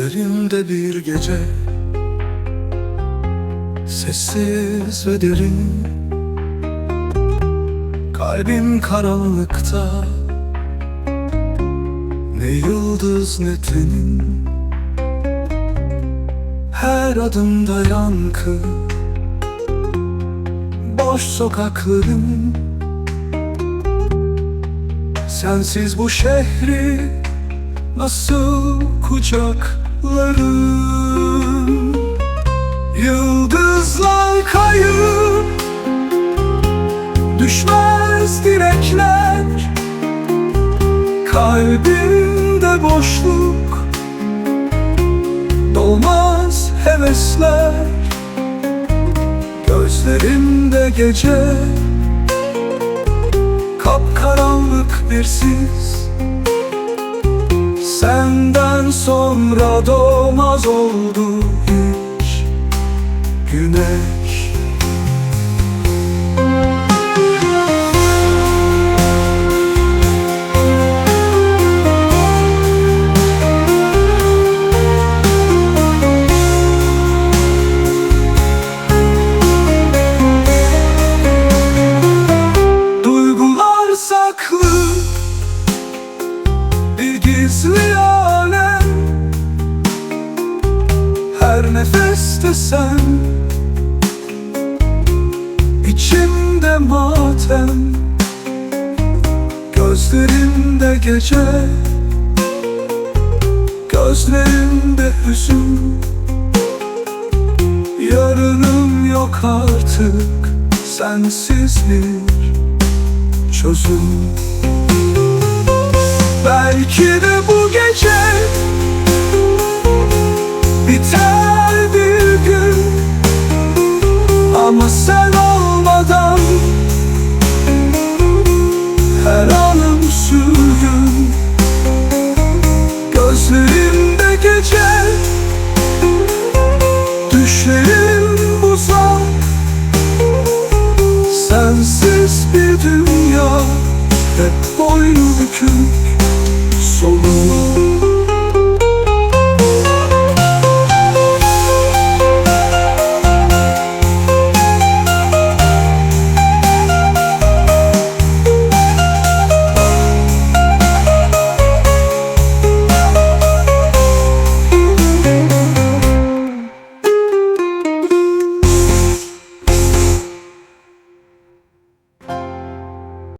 Gözlerimde bir gece Sessiz ve derin. Kalbim karanlıkta Ne yıldız ne tenin. Her adımda yankı Boş sokakların. Sensiz bu şehri Nasıl kucaklarım? Yıldızlar kayıp Düşmez direkler. Kalbimde boşluk Dolmaz hevesler. Gözlerimde gece Kapkaranlık bir sis sonra doğmaz oldu hiç. Güneş Nefeste sen. İçimde matem. Gözlerimde gece. Gözlerimde hüzün. Yarınım yok artık. Sensiz bir çözüm. Belki de bu gece Hep boynu bükük Soluna